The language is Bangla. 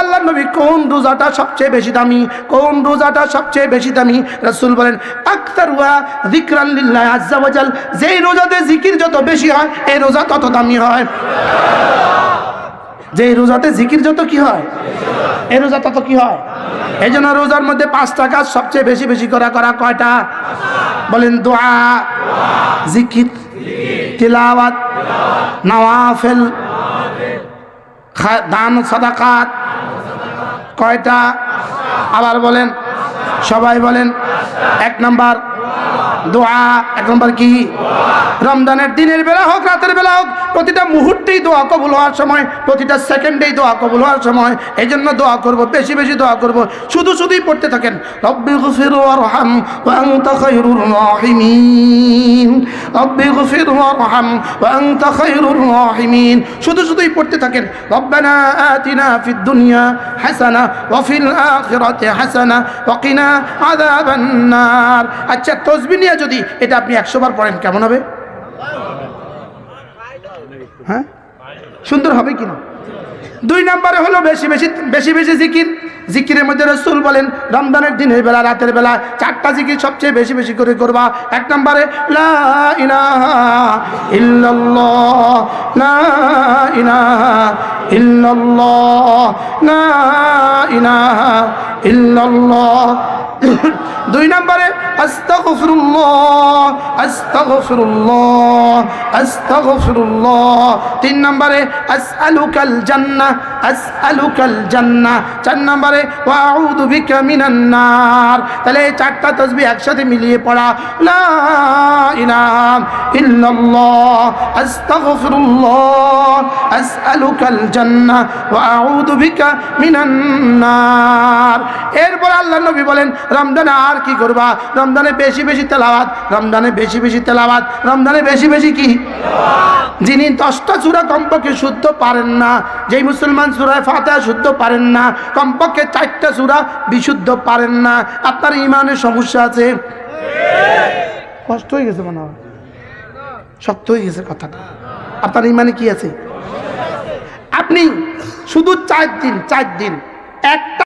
আল্লাহ নবী কোন রোজাটা সবচেয়ে বেশি দামি? কোন রোজাটা সবচেয়ে বেশি দামি? রাসূল বলেন আক্তার ওয়া যিকরান লিল্লাহ যেই রোজাতে জিকির যত বেশি হয়, এই রোজা তত দামি হয়। যে রোজাতে জিকির যত কি হয়, এই রোজা তত কি হয়? এই জন্য রোজার মধ্যে পাঁচটা কাজ সবচেয়ে বেশি বেশি করা করা কয়টা? বলেন, দোয়া, জিকির, তিলাওয়াত, নওয়াফেল দান, সাদাকাত কয়টা? আবার বলেন। সবাই বলেন, এক নাম্বার দোয়া, এক নম্বর কি? রমজানের দিনের বেলা হোক, রাতের বেলা হোক, প্রতিটা মুহূর্তেই দোয়া কবুল হওয়ার সময়, প্রতিটা সেকেন্ডেই দোয়া কবুল হওয়ার সময়, এই জন্য দোয়া করব, বেশি বেশি দোয়া করব। শুধু শুধুই পড়তে থাকেন। রব্বি গফির ওয়ারহাম রব্বি গফির ওয়ারহাম ওয়া আনতা খায়রুর রাহিমিন। শুধু শুধুই পড়তে থাকেন, রব্বানা আতিনা ফিদ দুনিয়া হাসানা ওয়া ফিল আখিরাতি হাসানা ওয়া কিনা আযাবান নার। আচ্ছা তসবিহ নিয়ে যদি এটা আপনি 100 বার পড়েন, কেমন হবে? হ্যাঁ? সুন্দর হবে কিনা দুই নম্বরে হলো বেশি বেশি বেশি বেশি জিকির। জিকিরের মধ্যে রসুল বলেন, রমজানের দিনের বেলা, রাতের বেলা চারটা জিকির সবচেয়ে বেশি বেশি করে করবা। এক নম্বরে দুই নম্বরে তিন নম্বরে, আসআলুকাল জান্নাহ আসআলুকাল জান্নাহ। চার নম্বরে ওয়া বিকা মিনান তাহলে চারটা তাসবিহ একসাথে মিলিয়ে পড়া। লা ইলাহা ইল্লাল্লাহ, আস্তাগফিরুল্লাহ, আসআলুকাল জান্নাহ ওয়া বিকা মিনান এরপর আল্লাহ নবী বলেন, রমজানে আর কি করবা? রমজানে বেশি বেশি তেলাওয়াত, রমজানে বেশি বেশি তেলাওয়াত, রমজানে বেশি বেশি কি? যিনি দশটা চূড়া কমপক্ষে শুদ্ধ পারেন না, যেই মুসলমান চূড়ায় ফাতে শুদ্ধ পারেন না, কমপক্ষে চারটা চূড়া বিশুদ্ধ পারেন না, আপনার ইমানের সমস্যা আছে? কষ্ট হয়ে গেছে মনে হয়। শক্ত হয়ে গেছে কথাটা। আপনার ইমানে কি আছে? আপনি শুধু চার দিন চার দিন, একটা